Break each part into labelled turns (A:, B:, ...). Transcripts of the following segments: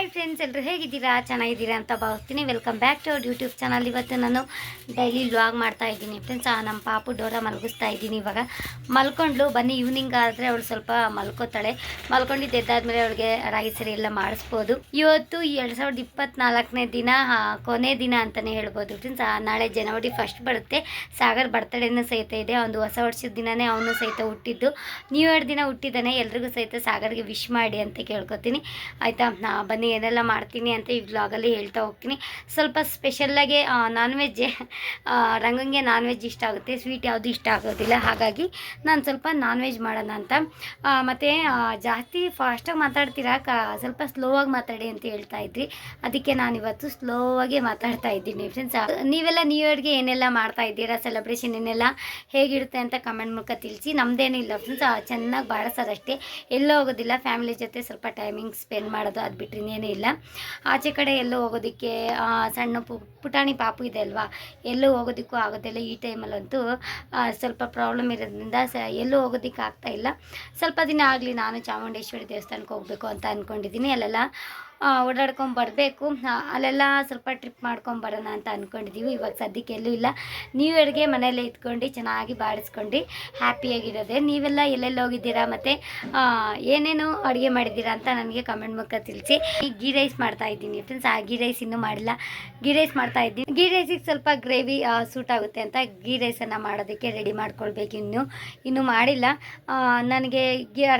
A: Hi friends ಎಲ್ಲರೂ ಹೇಗಿದ್ದೀರಾ? ಚೆನ್ನಾಗಿದ್ದೀರಾ ಅಂತ ಭಾವಿಸ್ತೀನಿ. Welcome back to our YouTube channel ಇವತ್ತು ನಾನು ಡೈಲಿ ವ್ಲಾಗ್ ಮಾಡ್ತಾ ಇದ್ದೀನಿ. ಫ್ರೆಂಡ್ಸ್ ನಮ್ಮ ಪಾಪು ಡೋರ ಮಲಗಿಸ್ತಾ ಇದ್ದೀನಿ ಇವಾಗ. ಮಲ್ಕೊಂಡ್ಲು, ಬನ್ನಿ ಈವ್ನಿಂಗ್ ಆದರೆ ಅವಳು ಸ್ವಲ್ಪ ಮಲ್ಕೋತಾಳೆ. ಮಲ್ಕೊಂಡಿದ್ದು ಎದ್ದಾದ್ಮೇಲೆ ಅವಳಿಗೆ ರಾಗಿ ಸರಿ ಎಲ್ಲ ಮಾಡಿಸ್ಬೋದು. ಇವತ್ತು ಎರಡು ಸಾವಿರದ ಇಪ್ಪತ್ನಾಲ್ಕನೇ ದಿನ ಕೊನೆ ದಿನ ಅಂತಲೇ ಹೇಳ್ಬೋದು. ಫ್ರೆಂಡ್ಸ್ ನಾಳೆ ಜನವರಿ ಫಸ್ಟ್ ಬರುತ್ತೆ. ಸಾಗರ್ ಬರ್ತಡೇನೂ ಸಹಿತ ಇದೆ. ಒಂದು ಹೊಸ ವರ್ಷದ ದಿನನೇ ಅವನು ಸಹಿತ ಹುಟ್ಟಿದ್ದು. ನ್ಯೂ ಇಯರ್ ದಿನ ಹುಟ್ಟಿದ್ದಾನೆ. ಎಲ್ರಿಗೂ ಸಹಿತ ಸಾಗರ್ಗೆ ವಿಶ್ ಮಾಡಿ ಅಂತ ಕೇಳ್ಕೊತೀನಿ. ಆಯಿತಾ? ಬನ್ನಿ ಏನೆಲ್ಲ ಮಾಡ್ತೀನಿ ಅಂತ ಈ ವ್ಲಾಗಲ್ಲಿ ಹೇಳ್ತಾ ಹೋಗ್ತೀನಿ. ಸ್ವಲ್ಪ ಸ್ಪೆಷಲ್ಲಾಗಿ ನಾನ್ ವೆಜ್ ರಂಗಂಗೆ ನಾನ್ ವೆಜ್ ಇಷ್ಟ ಆಗುತ್ತೆ ಸ್ವೀಟ್ ಯಾವುದು ಇಷ್ಟ ಆಗೋದಿಲ್ಲ. ಹಾಗಾಗಿ ನಾನು ಸ್ವಲ್ಪ ನಾನ್ ವೆಜ್ ಮಾಡೋಣ ಅಂತ. ಮತ್ತು ಜಾಸ್ತಿ ಫಾಸ್ಟಾಗಿ ಮಾತಾಡ್ತೀರಾ? ಕ, ಸ್ವಲ್ಪ ಸ್ಲೋ ಆಗಿ ಮಾತಾಡಿ ಅಂತ ಹೇಳ್ತಾ ಇದ್ರಿ. ಅದಕ್ಕೆ ನಾನು ಇವತ್ತು ಸ್ಲೋ ಆಗಿ ಮಾತಾಡ್ತಾ ಇದ್ದೀನಿ ಫ್ರೆಂಡ್ಸ್ ನೀವೆಲ್ಲ ನ್ಯೂ ಇಯರ್ಗೆ ಏನೆಲ್ಲ ಮಾಡ್ತಾ ಇದ್ದೀರಾ? ಸೆಲೆಬ್ರೇಷನ್ ಏನೆಲ್ಲ ಹೇಗಿರುತ್ತೆ ಅಂತ ಕಮೆಂಟ್ ಮೂಲಕ ತಿಳಿಸಿ. ನಮ್ದೇನಿಲ್ಲ ಫ್ರೆಂಡ್ಸ್ ಚೆನ್ನಾಗಿ ಬಾಡಿಸೋದಷ್ಟೇ ಎಲ್ಲೋ ಹೋಗೋದಿಲ್ಲ ಫ್ಯಾಮಿಲಿ ಜೊತೆ ಸ್ವಲ್ಪ ಟೈಮಿಂಗ್ ಸ್ಪೆಂಡ್ ಮಾಡೋದು ಅದು ಬಿಟ್ಟರೆ ಇನ್ನೇನೂ ಇಲ್ಲ. ಆಚೆ ಕಡೆ ಎಲ್ಲೂ ಹೋಗೋದಕ್ಕೆ ಸಣ್ಣ ಪುಟಾಣಿ ಪಾಪು ಇದೆ ಅಲ್ವಾ? ಎಲ್ಲೂ ಹೋಗೋದಕ್ಕೂ ಆಗೋದಿಲ್ಲ ಈ ಟೈಮಲ್ಲಂತೂ. ಸ್ವಲ್ಪ ಪ್ರಾಬ್ಲಮ್ ಇರೋದ್ರಿಂದ ಸ, ಎಲ್ಲೂ ಹೋಗೋದಕ್ಕೆ ಆಗ್ತಾ ಇಲ್ಲ. ಸ್ವಲ್ಪ ದಿನ ಆಗಲಿ ನಾನು ಚಾಮುಂಡೇಶ್ವರಿ ದೇವಸ್ಥಾನಕ್ಕೆ ಹೋಗಬೇಕು ಅಂತ ಅಂದ್ಕೊಂಡಿದ್ದೀನಿ ಅಲ್ಲೆಲ್ಲ. ಓಡಾಡ್ಕೊಂಡು ಬರಬೇಕು. ಅಲ್ಲೆಲ್ಲ ಸ್ವಲ್ಪ ಟ್ರಿಪ್ ಮಾಡ್ಕೊಂಡು ಬರೋಣ ಅಂತ ಅಂದ್ಕೊಂಡಿದ್ದೀವಿ ಇವಾಗ ಸದ್ಯಕ್ಕೆ ಎಲ್ಲೂ ಇಲ್ಲ. ನೀವು ಇಯರ್ಗೆ ಮನೆಯಲ್ಲೇ ಇದ್ಕೊಂಡು ಚೆನ್ನಾಗಿ ಬಾಡಿಸ್ಕೊಂಡು ಹ್ಯಾಪಿಯಾಗಿರೋದೆ ನೀವೆಲ್ಲ ಎಲ್ಲೆಲ್ಲಿ ಹೋಗಿದ್ದೀರಾ ಮತ್ತು ಏನೇನು ಅಡುಗೆ ಮಾಡಿದ್ದೀರಾ ಅಂತ ನನಗೆ ಕಮೆಂಟ್ ಮೂಲಕ ತಿಳಿಸಿ. ಈ ಗೀ ರೈಸ್ ಮಾಡ್ತಾ ಇದ್ದೀನಿ ಫ್ರೆಂಡ್ಸ್ ಆ ಗೀ ರೈಸ್ ಇನ್ನೂ ಮಾಡಿಲ್ಲ. ಗೀ ರೈಸ್ ಮಾಡ್ತಾ ಇದ್ದೀನಿ. ಗೀ ರೈಸಿಗೆ ಸ್ವಲ್ಪ ಗ್ರೇವಿ ಸೂಟ್ ಆಗುತ್ತೆ ಅಂತ ಗೀ ರೈಸನ್ನು ಮಾಡೋದಕ್ಕೆ ರೆಡಿ ಮಾಡ್ಕೊಳ್ಬೇಕು ಇನ್ನು. ಇನ್ನೂ ಮಾಡಿಲ್ಲ. ನನಗೆ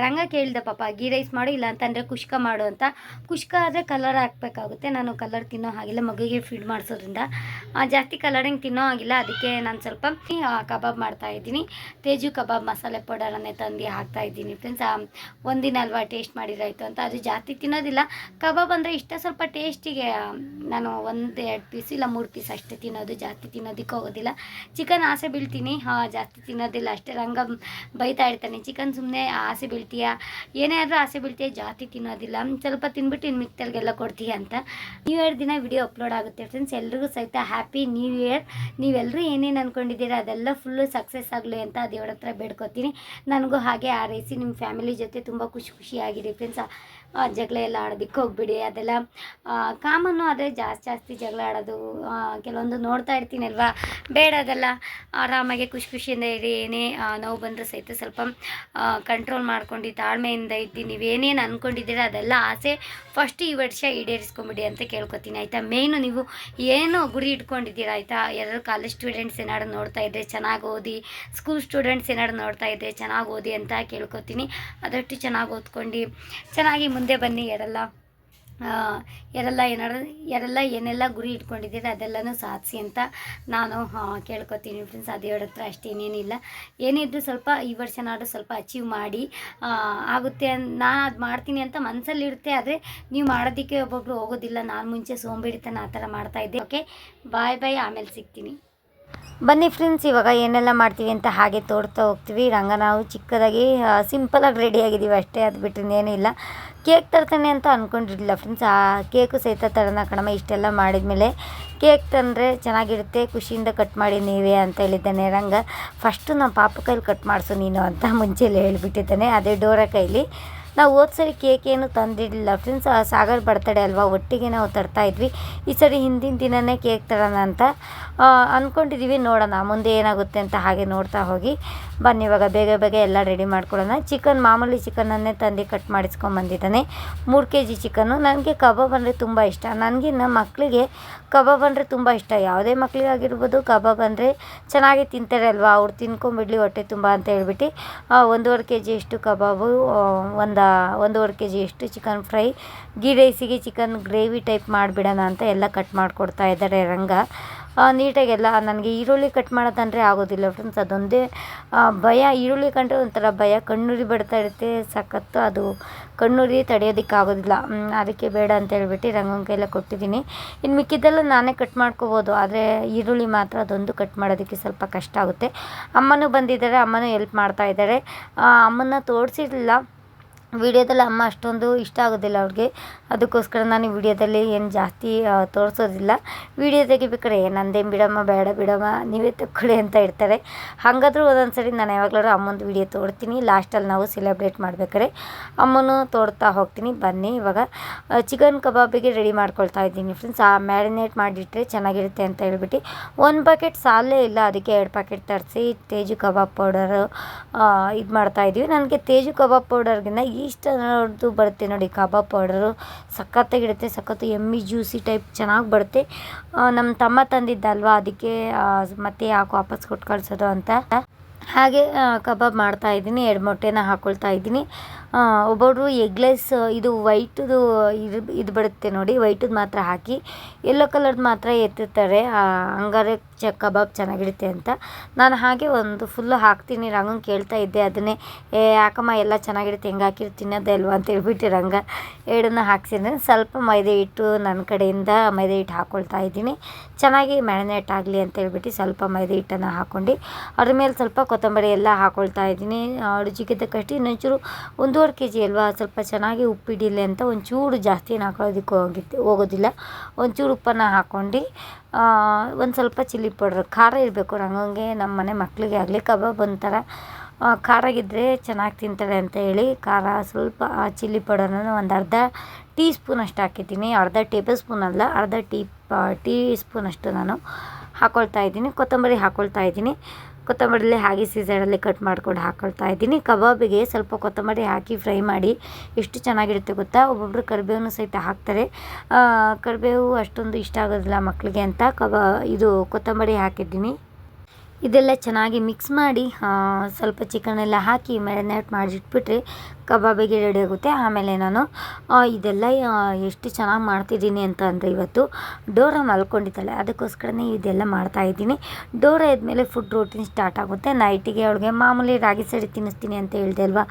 A: ರಂಗ ಕೇಳಿದೆ ಪಾಪ ಗೀ ರೈಸ್ ಮಾಡು ಇಲ್ಲ ಅಂತಂದರೆ ಕುಷ್ಕ ಮಾಡು ಅಂತ. ಕುಷ್ಕ ಆದರೆ ಕಲರ್ ಹಾಕಬೇಕಾಗುತ್ತೆ. ನಾನು ಕಲರ್ ತಿನ್ನೋ ಹಾಗಿಲ್ಲ ಮಗುಗೆ ಫೀಡ್ ಮಾಡಿಸೋದ್ರಿಂದ. ಜಾಸ್ತಿ ಕಲರಿಂಗ್ ತಿನ್ನೋ ಹಾಗಿಲ್ಲ. ಅದಕ್ಕೆ ನಾನು ಸ್ವಲ್ಪ ಕಬಾಬ್ ಮಾಡ್ತಾ ಇದ್ದೀನಿ. ತೇಜು ಕಬಾಬ್ ಮಸಾಲೆ ಪೌಡರನ್ನೇ ತಂದು ಹಾಕ್ತಾ ಇದ್ದೀನಿ ಫ್ರೆಂಡ್ಸ್ ಒಂದಿನ ಅಲ್ವಾ ಟೇಸ್ಟ್ ಮಾಡಿರೋಯ್ತು ಅಂತ. ಅದು ಜಾಸ್ತಿ ತಿನ್ನೋದಿಲ್ಲ. ಕಬಾಬ್ ಅಂದರೆ ಇಷ್ಟ ಸ್ವಲ್ಪ ಟೇಸ್ಟಿಗೆ ನಾನು ಒಂದು, ಎರಡು ಪೀಸ್ ಇಲ್ಲ, ಮೂರು ಪೀಸ್ ಅಷ್ಟೇ ತಿನ್ನೋದು. ಜಾಸ್ತಿ ತಿನ್ನೋದಕ್ಕೆ ಹೋಗೋದಿಲ್ಲ. ಚಿಕನ್ ಆಸೆ ಬೀಳ್ತೀನಿ. ಹಾಂ, ಜಾಸ್ತಿ ತಿನ್ನೋದಿಲ್ಲ ಅಷ್ಟೇ. ರಂಗ ಬೈತಾ ಇರ್ತಾನೆ. ಚಿಕನ್ ಸುಮ್ಮನೆ ಆಸೆ ಬೀಳ್ತೀಯಾ? ಏನೇ ಆದರೂ ಆಸೆ ಬೀಳ್ತೀಯಾ? ಜಾಸ್ತಿ ತಿನ್ನೋದಿಲ್ಲ. ಸ್ವಲ್ಪ ತಿನ್ಬಿಟ್ಟು ಇನ್ನು ಮಿಕ್ತಲ್ಗೆಲ್ಲ ಕೊಡ್ತೀಯ ಅಂತ. ನ್ಯೂ ಇಯರ್ ದಿನ ವಿಡಿಯೋ ಅಪ್ಲೋಡ್ ಆಗುತ್ತೆ ಫ್ರೆಂಡ್ಸ್ ಎಲ್ರಿಗೂ ಸಹಿತ ಹ್ಯಾಪಿ ನ್ಯೂ ಇಯರ್ ನೀವೆಲ್ಲರೂ ಏನೇನು ಅಂದ್ಕೊಂಡಿದ್ದೀರಾ ಅದೆಲ್ಲ ಫುಲ್ಲು ಸಕ್ಸಸ್ ಆಗಲಿ ಅಂತ ದೇವ್ರ ಹತ್ರ ಬೇಡ್ಕೊತೀನಿ. ನನಗೂ ಹಾಗೆ ಆರೈಸಿ ನಿಮ್ಮ ಫ್ಯಾಮಿಲಿ ಜೊತೆ ತುಂಬ ಖುಷಿ ಖುಷಿಯಾಗಿರಿ ಫ್ರೆಂಡ್ಸ್ ಜಗಳ ಎಲ್ಲ ಆಡೋದಕ್ಕೆ ಹೋಗ್ಬಿಡಿ. ಅದೆಲ್ಲ ಕಾಮನ್ನು ಆದರೆ ಜಾಸ್ತಿ ಜಾಸ್ತಿ ಜಗಳ ಆಡೋದು ಕೆಲವೊಂದು ನೋಡ್ತಾ ಇರ್ತೀನಿ ಅಲ್ವಾ ಬೇಡ ಅದೆಲ್ಲ. ಆರಾಮಾಗಿ ಖುಷಿ ಖುಷಿಯಿಂದ ಇರಿ, ಏನೇ ನೋವು ಬಂದರೂ ಸಹಿತ ಸ್ವಲ್ಪ ಕಂಟ್ರೋಲ್ ಮಾಡ್ಕೊಂಡು ತಾಳ್ಮೆಯಿಂದ ಇದ್ದು ನೀವೇನೇನು ಅಂದ್ಕೊಂಡಿದ್ದೀರಾ ಅದೆಲ್ಲ ಆಸೆ ಫಸ್ಟ್ ಈ ವರ್ಷ ಈಡೇರಿಸ್ಕೊಂಬಿಡಿ ಅಂತ ಕೇಳ್ಕೊತೀನಿ, ಆಯಿತಾ? ಮೇಯ್ನು ನೀವು ಏನು ಗುರಿ ಇಟ್ಕೊಂಡಿದ್ದೀರಾ, ಆಯಿತಾ? ಯಾರು ಕಾಲೇಜ್ ಸ್ಟೂಡೆಂಟ್ಸ್ ಏನಾದ್ರು ನೋಡ್ತಾ ಇದ್ದರೆ ಚೆನ್ನಾಗಿ ಓದಿ ಸ್ಕೂಲ್ ಸ್ಟೂಡೆಂಟ್ಸ್ ಏನಾದ್ರು ನೋಡ್ತಾ ಇದ್ದರೆ ಚೆನ್ನಾಗಿ ಓದಿ ಅಂತ ಕೇಳ್ಕೊತೀನಿ. ಅದಷ್ಟು ಚೆನ್ನಾಗಿ ಓದ್ಕೊಂಡು, ಚೆನ್ನಾಗಿ ಮುಂದೆ ಬನ್ನಿ, ಎರಲ್ಲ ಎರಲ್ಲ ಏನಾರ ಯಾರೆಲ್ಲ ಏನೆಲ್ಲ ಗುರಿ ಇಟ್ಕೊಂಡಿದ್ದೀರ ಅದೆಲ್ಲನೂ ಸಾಧಿಸಿ ಅಂತ ನಾನು ಕೇಳ್ಕೊತೀನಿ ಫ್ರೆಂಡ್ಸ್ ಅದು ಹತ್ರ ಅಷ್ಟೇನೇನಿಲ್ಲ ಏನಿದ್ರು ಸ್ವಲ್ಪ ಈ ವರ್ಷನಾದ್ರು ಸ್ವಲ್ಪ ಅಚೀವ್ ಮಾಡಿ ಆಗುತ್ತೆ ನಾನು ಅದು ಮಾಡ್ತೀನಿ ಅಂತ ಮನಸ್ಸಲ್ಲಿ ಇರುತ್ತೆ, ಆದರೆ ನೀವು ಮಾಡೋದಕ್ಕೆ ಒಬ್ಬೊಬ್ರು ಹೋಗೋದಿಲ್ಲ. ನಾನು ಮುಂಚೆ ಸೋಂಬೇಡಿತನ ಆ ಥರ ಮಾಡ್ತಾಯಿದ್ದೆ ಓಕೆ ಬಾಯ್ ಬಾಯ್ ಆಮೇಲೆ ಸಿಗ್ತೀನಿ. ಬನ್ನಿ ಫ್ರೆಂಡ್ಸ್, ಇವಾಗ ಏನೆಲ್ಲ ಮಾಡ್ತೀವಿ ಅಂತ ಹಾಗೆ ತೋರ್ತಾ ಹೋಗ್ತೀವಿ. ರಂಗ ನಾವು ಚಿಕ್ಕದಾಗಿ ಸಿಂಪಲಾಗಿ ರೆಡಿ ಆಗಿದ್ದೀವಿ ಅಷ್ಟೇ, ಅದು ಬಿಟ್ಟರೆ ಏನೂ ಇಲ್ಲ. ಕೇಕ್ ತರ್ತಾನೆ ಅಂತ ಅಂದ್ಕೊಂಡಿರಲಿಲ್ಲ ಫ್ರೆಂಡ್ಸ್, ಆ, ಕೇಕು ಸಹಿತ ತರೋಣ ಕಣಮ್ಮ, ಇಷ್ಟೆಲ್ಲ ಮಾಡಿದ್ಮೇಲೆ. ಕೇಕ್ ತಂದರೆ ಚೆನ್ನಾಗಿರುತ್ತೆ, ಖುಷಿಯಿಂದ ಕಟ್ ಮಾಡಿ ನೀವೇ ಅಂತ ಹೇಳಿದ್ದಾನೆ ರಂಗ. ಫಸ್ಟು ನಮ್ಮ ಪಾಪ ಕೈಲಿ ಕಟ್ ಮಾಡಿಸು ನೀನು ಅಂತ ಮುಂಚೆಯಲ್ಲಿ ಹೇಳಿಬಿಟ್ಟಿದ್ದಾನೆ, ಅದೇ ಡೋರ ಕೈಲಿ. ನಾವು ಹೋದ ಸರಿ ಕೇಕ್ ಏನು ತಂದಿರಲಿಲ್ಲ ಫ್ರೆಂಡ್ಸ್ ಸಾಗರ್ ಬರ್ತಡೆ ಅಲ್ವಾ, ಒಟ್ಟಿಗೆ ನಾವು ತರ್ತಾ ಇದ್ವಿ. ಈ ಸರಿ ಹಿಂದಿನ ದಿನನೇ ಕೇಕ್ ತರೋಣ ಅಂತ. ಅಂದ್ಕೊಂಡಿದ್ದೀವಿ ನೋಡೋಣ, ಮುಂದೆ ಏನಾಗುತ್ತೆ ಅಂತ ಹಾಗೆ ನೋಡ್ತಾ ಹೋಗಿ. ಬನ್ನಿ, ಇವಾಗ ಬೇಗ ಬೇಗ ಎಲ್ಲ ರೆಡಿ ಮಾಡ್ಕೊಳ್ಳೋಣ. ಚಿಕನ್, ಮಾಮೂಲಿ ಚಿಕನನ್ನೇ ತಂದು ಕಟ್ ಮಾಡಿಸ್ಕೊಂಬಂದಿದ್ದಾನೆ ಮೂರು ಕೆ ಜಿ ಚಿಕನ್ನು. ನನಗೆ ಕಬಾಬ್ ಅಂದರೆ ತುಂಬ ಇಷ್ಟ. ನನಗೆ ನಮ್ಮ ಮಕ್ಕಳಿಗೆ ಕಬಾಬ್ ಅಂದರೆ ತುಂಬ ಇಷ್ಟ. ಯಾವುದೇ ಮಕ್ಕಳಿಗಾಗಿರ್ಬೋದು ಕಬಾಬ್ ಅಂದರೆ ಚೆನ್ನಾಗಿ ತಿಂತಾರೆ ಅಲ್ವಾ? ಅವ್ರು ತಿನ್ಕೊಂಬಿಡ್ಲಿ ಹೊಟ್ಟೆ ತುಂಬ ಅಂತ ಹೇಳ್ಬಿಟ್ಟು ಒಂದೂವರೆ ಕೆ ಜಿಯಷ್ಟು ಕಬಾಬು ಒಂದು, ಒಂದೂವರೆ ಕೆ ಜಿಯಷ್ಟು ಚಿಕನ್ ಫ್ರೈ ಗೀ ರೈಸಿಗೆ ಚಿಕನ್ ಗ್ರೇವಿ ಟೈಪ್ ಮಾಡಿಬಿಡೋಣ ಅಂತ ಎಲ್ಲ ಕಟ್ ಮಾಡಿಕೊಡ್ತಾ ಇದ್ದಾರೆ ರಂಗ. ನೀಟಾಗೆಲ್ಲ ನನಗೆ ಈರುಳ್ಳಿ ಕಟ್ ಮಾಡೋದಂದರೆ ಆಗೋದಿಲ್ಲ ಫ್ರೆಂಡ್ಸ್ ಅದೊಂದೇ ಭಯ. ಈರುಳ್ಳಿ ಕಂಡರೆ ಒಂಥರ ಭಯ. ಕಣ್ಣುರಿ ಬಡ್ತಾ ಇರುತ್ತೆ. ಸಖತ್ತು ಅದು ಕಣ್ಣುರಿ ತಡೆಯೋದಕ್ಕೆ ಆಗೋದಿಲ್ಲ. ಅದಕ್ಕೆ ಬೇಡ ಅಂತ ಹೇಳ್ಬಿಟ್ಟು ರಂಗನ ಕೊಟ್ಟಿದ್ದೀನಿ. ಇನ್ನು ಮಿಕ್ಕಿದ್ದೆಲ್ಲ ನಾನೇ ಕಟ್ ಮಾಡ್ಕೋಬೋದು. ಆದರೆ ಈರುಳ್ಳಿ ಮಾತ್ರ ಅದೊಂದು ಕಟ್ ಮಾಡೋದಕ್ಕೆ ಸ್ವಲ್ಪ ಕಷ್ಟ ಆಗುತ್ತೆ. ಅಮ್ಮನೂ ಬಂದಿದ್ದಾರೆ. ಅಮ್ಮನೂ ಎಲ್ಪ್ ಮಾಡ್ತಾ ಇದ್ದಾರೆ. ಆ, ಅಮ್ಮನ ತೋರಿಸಿರಲಿಲ್ಲ. ವಿಡಿಯೋದಲ್ಲಿ ಅಮ್ಮ ಅಷ್ಟೊಂದು ಇಷ್ಟ ಆಗೋದಿಲ್ಲ ಅವ್ರಿಗೆ ಅದಕ್ಕೋಸ್ಕರ ನಾನು ವಿಡಿಯೋದಲ್ಲಿ ಏನು ಜಾಸ್ತಿ ತೋರಿಸೋದಿಲ್ಲ. ವಿಡಿಯೋ ತೆಗಿಬೇಕಾರೆ ನಂದೇನು ಬಿಡಮ್ಮ, ಬೇಡ ಬಿಡಮ್ಮ, ನೀವೇ ತಕ್ಕೊಳ್ಳಿ ಅಂತ ಇರ್ತಾರೆ ಹಾಗಾದ್ರೂ ಒಂದೊಂದು ಸರಿ ನಾನು ಯಾವಾಗಲಾದ್ರು ಅಮ್ಮಂದು ವಿಡಿಯೋ ತೋಡ್ತೀನಿ ಲಾಸ್ಟಲ್ಲಿ ನಾವು ಸೆಲೆಬ್ರೇಟ್ ಮಾಡ್ಬೇಕಾರೆ ಅಮ್ಮನೂ ತೋಡ್ತಾ ಹೋಗ್ತೀನಿ. ಬನ್ನಿ ಇವಾಗ. ಚಿಕನ್ ಕಬಾಬಿಗೆ ರೆಡಿ ಮಾಡ್ಕೊಳ್ತಾ ಇದ್ದೀನಿ ಫ್ರೆಂಡ್ಸ್ ಆ, ಮ್ಯಾರಿನೇಟ್ ಮಾಡಿಟ್ರೆ ಚೆನ್ನಾಗಿರುತ್ತೆ ಅಂತ ಹೇಳ್ಬಿಟ್ಟು. ಒಂದು ಪ್ಯಾಕೆಟ್ ಸಾಲೇ ಇಲ್ಲ. ಅದಕ್ಕೆ ಎರಡು ಪ್ಯಾಕೆಟ್ ತರಿಸಿ, ತೇಜು ಕಬಾಬ್ ಪೌಡರು ಇದು ಮಾಡ್ತಾಯಿದ್ವಿ ನನಗೆ ತೇಜು ಕಬಾಬ್ ಪೌಡರ್ಗಿಂತ ಈಸ್ಟ್ ಅನ್ನೋದು ಬರುತ್ತೆ ನೋಡಿ. ಕಬಾಬ್ ಪೌಡರು ಸಖತ್ತಾಗಿರುತ್ತೆ ಸಖತ್ತು ಎಮ್ಮಿ, ಜ್ಯೂಸಿ ಟೈಪ್ ಚೆನ್ನಾಗಿ ಬರುತ್ತೆ. ನಮ್ಮ ತಮ್ಮ ತಂದಿದ್ದಲ್ವಾ? ಅದಕ್ಕೆ ಮತ್ತೆ ಯಾಕೆ ವಾಪಸ್ ಕೊಟ್ಟು ಕಳಿಸೋದು ಅಂತ. ಹಾಗೆ ಕಬಾಬ್ ಮಾಡ್ತಾ ಇದ್ದೀನಿ. ಎರಡು ಮೊಟ್ಟೆನ ಹಾಕ್ಕೊಳ್ತಾ ಇದ್ದೀನಿ. ಆ, ಒಬ್ಬೊಬ್ರು ಎಗ್ಲೆಸ್ ಇದು ವೈಟದು ಇದು ಇದು ಬರುತ್ತೆ ನೋಡಿ ವೈಟದು ಮಾತ್ರ ಹಾಕಿ ಯೆಲ್ಲೋ ಕಲರ್ದು ಮಾತ್ರ ಎತ್ತಿರ್ತಾರೆ. ಹಂಗಾರೆ ಚ ಕಬಾಬ್ ಚೆನ್ನಾಗಿರುತ್ತೆ ಅಂತ. ನಾನು ಹಾಗೆ ಒಂದು ಫುಲ್ಲು ಹಾಕ್ತೀನಿ ರಂಗಂಗೆ ಕೇಳ್ತಾ ಇದ್ದೆ ಅದನ್ನೇ ಏ ಯಾಕಮ್ಮ ಎಲ್ಲ ಚೆನ್ನಾಗಿರುತ್ತೆ ಹೆಂಗೆ ಹಾಕಿರು ತಿನ್ನೋದೇ ಅಲ್ವಾ ಅಂತ ಹೇಳ್ಬಿಟ್ಟು ರಂಗ ಎರಡನ್ನ ಹಾಕ್ಸಿದ್ರೆ ಸ್ವಲ್ಪ ಮೈದೆ ಹಿಟ್ಟು ನನ್ನ ಕಡೆಯಿಂದ ಮೈದೆ ಹಿಟ್ಟು ಹಾಕ್ಕೊಳ್ತಾ ಇದ್ದೀನಿ. ಚೆನ್ನಾಗಿ ಮ್ಯಾರಿನೇಟ್ ಆಗಲಿ ಅಂತ ಹೇಳ್ಬಿಟ್ಟು ಸ್ವಲ್ಪ ಮೈದೆ ಹಿಟ್ಟನ್ನು ಹಾಕ್ಕೊಂಡು ಅದ್ರ ಮೇಲೆ ಸ್ವಲ್ಪ ಕೊತ್ತಂಬರಿ ಎಲ್ಲ ಹಾಕ್ಕೊಳ್ತಾ ಇದ್ದೀನಿ. ರುಚಿಗೆ ತಕ್ಕಷ್ಟು ಇನ್ನೊಂಚೂರು ಒಂದೂವರೆ ಕೆ ಜಿ ಅಲ್ವಾ? ಸ್ವಲ್ಪ ಚೆನ್ನಾಗಿ ಉಪ್ಪಿಡಿಲ್ಲ ಅಂತ ಒಂಚೂರು ಜಾಸ್ತಿ ಏನು ಹೋಗಿದ್ದೆ ಹೋಗೋದಿಲ್ಲ. ಒಂಚೂರು ಉಪ್ಪನ್ನು ಹಾಕ್ಕೊಂಡು ಒಂದು ಸ್ವಲ್ಪ ಚಿಲ್ಲಿ ಪೌಡ್ರ್, ಖಾರ ಇರಬೇಕು ರಂಗಂಗೆ ನಮ್ಮ ಮನೆ ಮಕ್ಕಳಿಗೆ ಆಗಲಿ, ಕಬಾಬ್ ಒಂಥರ ಖಾರಾಗಿದ್ದರೆ ಚೆನ್ನಾಗಿ ತಿಂತಾಳೆ ಅಂತ ಹೇಳಿ ಖಾರ ಸ್ವಲ್ಪ, ಆ, ಚಿಲ್ಲಿ ಪೌಡರನ್ನು ಒಂದು ಅರ್ಧ ಟೀ ಸ್ಪೂನ್ ಅಷ್ಟು ಹಾಕಿದ್ದೀನಿ. ಅರ್ಧ ಟೇಬಲ್ ಸ್ಪೂನ್ ಅಲ್ಲ, ಅರ್ಧ ಟೀ ಟೀ ಸ್ಪೂನ್ ಅಷ್ಟು ನಾನು ಹಾಕ್ಕೊಳ್ತಾ ಇದ್ದೀನಿ. ಕೊತ್ತಂಬರಿ ಹಾಕ್ಕೊಳ್ತಾ ಇದ್ದೀನಿ. ಕೊತ್ತಂಬರಿಲಿ ಹಾಗೆ ಸೀಸನಲ್ಲಿ ಕಟ್ ಮಾಡ್ಕೊಂಡು ಹಾಕ್ಕೊಳ್ತಾ ಇದ್ದೀನಿ. ಕಬಾಬಿಗೆ ಸ್ವಲ್ಪ ಕೊತ್ತಂಬರಿ ಹಾಕಿ ಫ್ರೈ ಮಾಡಿ ಎಷ್ಟು ಚೆನ್ನಾಗಿರುತ್ತೆ ಗೊತ್ತಾ? ಒಬ್ಬೊಬ್ಬರು ಕರಿಬೇವನ್ನು ಸಹಿತ ಹಾಕ್ತಾರೆ. ಕರಿಬೇವು ಅಷ್ಟೊಂದು ಇಷ್ಟ ಆಗೋದಿಲ್ಲ ಮಕ್ಕಳಿಗೆ ಅಂತ. ಕಬಾ, ಇದು ಕೊತ್ತಂಬರಿ ಹಾಕಿದ್ದೀನಿ. ಇದೆಲ್ಲ ಚೆನ್ನಾಗಿ ಮಿಕ್ಸ್ ಮಾಡಿ ಸ್ವಲ್ಪ ಚಿಕನ್ ಎಲ್ಲ ಹಾಕಿ ಮ್ಯಾರಿನೇಟ್ ಮಾಡಿಟ್ಬಿಟ್ರೆ ಕಬಾಬಿಗೆ ರೆಡಿ ಆಗುತ್ತೆ. ಆಮೇಲೆ ನಾನು ಇದೆಲ್ಲ ಎಷ್ಟು ಚೆನ್ನಾಗಿ ಮಾಡ್ತಿದ್ದೀನಿ ಅಂತ ಅಂದರೆ ಇವತ್ತು ಡೋರ ಮಲ್ಕೊಂಡಿದ್ದಾಳೆ ಅದಕ್ಕೋಸ್ಕರನೇ ಇದೆಲ್ಲ ಮಾಡ್ತಾ ಇದ್ದೀನಿ. ಡೋರ ಇದ್ಮೇಲೆ ಫುಡ್ ರೂಟೀನ್ ಸ್ಟಾರ್ಟ್ ಆಗುತ್ತೆ. ನೈಟಿಗೆ ಅವಳಿಗೆ ಮಾಮೂಲಿ ರಾಗಿ ಸರಿ ತಿನ್ನಿಸ್ತೀನಿ ಅಂತ ಹೇಳಿದೆ ಅಲ್ವಾ?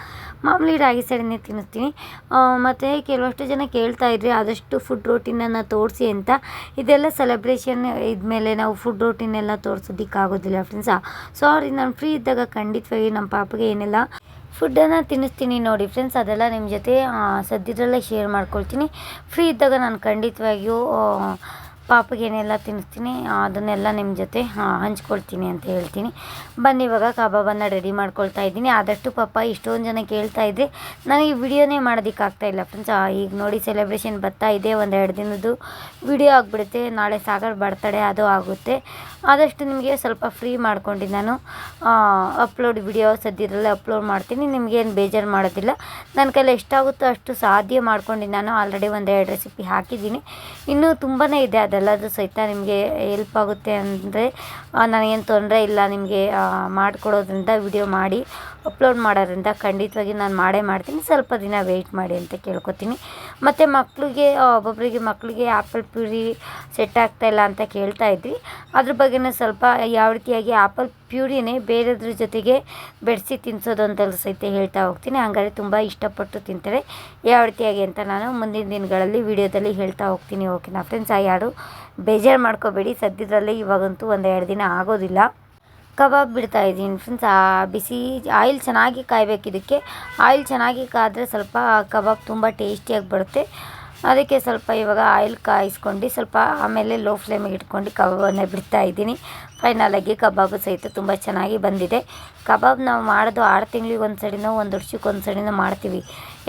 A: ಮಾಮೂಲಿ ರಾಗಿ ಸರಿನೇ ತಿನ್ನಿಸ್ತೀನಿ. ಮತ್ತು ಕೆಲವಷ್ಟು ಜನ ಕೇಳ್ತಾ ಇದ್ರಿ ಆದಷ್ಟು ಫುಡ್ ರೋಟೀನನ್ನು ತೋರಿಸಿ ಅಂತ. ಇದೆಲ್ಲ ಸೆಲೆಬ್ರೇಷನ್ ಇದ್ಮೇಲೆ ನಾವು ಫುಡ್ ರೋಟಿನೆಲ್ಲ ತೋರಿಸೋದಕ್ಕಾಗೋದಿಲ್ಲ ಫ್ರೆಂಡ್ಸಾ ಸಾರಿ ನಾನು ಫ್ರೀ ಇದ್ದಾಗ ಖಂಡಿತವಾಗಿ ನಮ್ಮ ಪಾಪಗೆ ಏನೆಲ್ಲ ಫುಡ್ಡನ್ನು ತಿನ್ನಿಸ್ತೀನಿ ನೋಡಿ ಫ್ರೆಂಡ್ಸ್ ಅದೆಲ್ಲ ನಿಮ್ಮ ಜೊತೆ ಸದ್ಯದಲ್ಲೇ ಶೇರ್ ಮಾಡ್ಕೊಳ್ತೀನಿ. ಫ್ರೀ ಇದ್ದಾಗ ನಾನು ಖಂಡಿತವಾಗಿಯೂ ಪಾಪಗೆ ಏನೆಲ್ಲ ತಿನ್ನಿಸ್ತೀನಿ, ಅದನ್ನೆಲ್ಲ ನಿಮ್ಮ ಜೊತೆ ಹಂಚ್ಕೊಳ್ತೀನಿ ಅಂತ ಹೇಳ್ತೀನಿ. ಬನ್ನಿ, ಇವಾಗ ಕಬಾಬನ್ನು ರೆಡಿ ಮಾಡ್ಕೊಳ್ತಾ ಇದ್ದೀನಿ. ಆದಷ್ಟು ಪಾಪ ಇಷ್ಟೊಂದು ಜನ ಕೇಳ್ತಾ ಇದ್ದೆ ನನಗೆ ವಿಡಿಯೋನೇ ಮಾಡೋದಕ್ಕಾಗ್ತಾ ಇಲ್ಲ ಫ್ರೆಂಡ್ಸ್ ಈಗ ನೋಡಿ ಸೆಲೆಬ್ರೇಷನ್ ಬರ್ತಾ ಇದೆ, ಒಂದು ಎರಡು ದಿನದ್ದು ವಿಡಿಯೋ ಆಗಿಬಿಡುತ್ತೆ. ನಾಳೆ ಸಾಗರ್ ಬರ್ತಡೆ, ಅದು ಆಗುತ್ತೆ. ಆದಷ್ಟು ನಿಮಗೆ ಸ್ವಲ್ಪ ಫ್ರೀ ಮಾಡ್ಕೊಂಡು ನಾನು. ಅಪ್ಲೋಡ್ ವಿಡಿಯೋ ಸದ್ಯದಲ್ಲೇ ಅಪ್ಲೋಡ್ ಮಾಡ್ತೀನಿ. ನಿಮಗೇನು ಬೇಜಾರು ಮಾಡೋದಿಲ್ಲ. ನನ್ನ ಕೈಲಿ ಎಷ್ಟಾಗುತ್ತೋ ಅಷ್ಟು ಸಾಧ್ಯ ಮಾಡ್ಕೊಂಡು ನಾನು. ಆಲ್ರೆಡಿ ಒಂದೆರಡು ರೆಸಿಪಿ ಹಾಕಿದ್ದೀನಿ. ಇನ್ನೂ ತುಂಬಾ ಇದೆ ಅದೆಲ್ಲದು ಸಹಿತ ನಿಮಗೆ ಹೆಲ್ಪ್ ಆಗುತ್ತೆ ಅಂದರೆ ನನಗೇನು ತೊಂದರೆ ಇಲ್ಲ ನಿಮಗೆ ಮಾಡಿಕೊಡೋದ್ರಿಂದ ವಿಡಿಯೋ ಮಾಡಿ. ಅಪ್ಲೋಡ್ ಮಾಡೋದ್ರಿಂದ ಖಂಡಿತವಾಗಿ ನಾನು ಮಾಡೇ ಮಾಡ್ತೀನಿ. ಸ್ವಲ್ಪ ದಿನ ವೆಯ್ಟ್ ಮಾಡಿ ಅಂತ ಕೇಳ್ಕೊತೀನಿ. ಮತ್ತು ಮಕ್ಕಳಿಗೆ ಒಬ್ಬೊಬ್ಬರಿಗೆ ಮಕ್ಕಳಿಗೆ ಆ್ಯಪಲ್ ಪ್ಯೂರಿ ಸೆಟ್ ಆಗ್ತಾ ಇಲ್ಲ ಅಂತ ಕೇಳ್ತಾ ಇದ್ವಿ. ಅದ್ರ ಬಗ್ಗೆನೇ ಸ್ವಲ್ಪ ಯಾವ ರೀತಿಯಾಗಿ ಆ್ಯಪಲ್ ಪ್ಯೂರಿನೇ ಬೇರೆದ್ರ ಜೊತೆಗೆ ಬೆಡಿಸಿ ತಿನ್ನಿಸೋದು ಅಂತ ಸಹಿತ ಹೇಳ್ತಾ ಹೋಗ್ತೀನಿ. ಹಂಗಾದ್ರೆ ತುಂಬ ಇಷ್ಟಪಟ್ಟು ತಿಂತಾರೆ. ಯಾವ ರೀತಿಯಾಗಿ ಅಂತ ನಾನು ಮುಂದಿನ ದಿನಗಳಲ್ಲಿ ವಿಡಿಯೋದಲ್ಲಿ ಹೇಳ್ತಾ ಹೋಗ್ತೀನಿ. ಓಕೆನಾ ಫ್ರೆಂಡ್ಸ್ ಆ ಯಾರು ಬೇಜಾರು ಮಾಡ್ಕೋಬೇಡಿ. ಸದ್ಯದಲ್ಲೇ ಇವಾಗಂತೂ ಒಂದು ಎರಡು ದಿನ ಆಗೋದಿಲ್ಲ. ಕಬಾಬ್ ಬಿಡ್ತಾ ಇದ್ದೀನಿ ಫ್ರೆಂಡ್ಸ್ ಆ, ಬಿಸಿ ಆಯಿಲ್ ಚೆನ್ನಾಗಿ ಕಾಯಬೇಕು ಇದಕ್ಕೆ. ಆಯಿಲ್ ಚೆನ್ನಾಗಿ ಕಾದರೆ ಸ್ವಲ್ಪ ಕಬಾಬ್ ತುಂಬ ಟೇಸ್ಟಿಯಾಗಿ ಬರುತ್ತೆ. ಅದಕ್ಕೆ ಸ್ವಲ್ಪ ಇವಾಗ ಆಯಿಲ್ ಕಾಯಿಸ್ಕೊಂಡು ಸ್ವಲ್ಪ ಆಮೇಲೆ ಲೋ ಫ್ಲೇಮಿಗೆ ಇಟ್ಕೊಂಡು ಕಬಾಬನ್ನು ಬಿಡ್ತಾ ಇದ್ದೀನಿ. ಫೈನಲಾಗಿ ಕಬಾಬು ಸಹಿತ ತುಂಬ ಚೆನ್ನಾಗಿ ಬಂದಿದೆ. ಕಬಾಬ್ ನಾವು ಮಾಡೋದು ಆರು ತಿಂಗಳಿಗೆ ಒಂದು ಸಡಿನೋ ಒಂದು ವರ್ಷಕ್ಕೆ ಒಂದು ಸಡಿನೋ ಮಾಡ್ತೀವಿ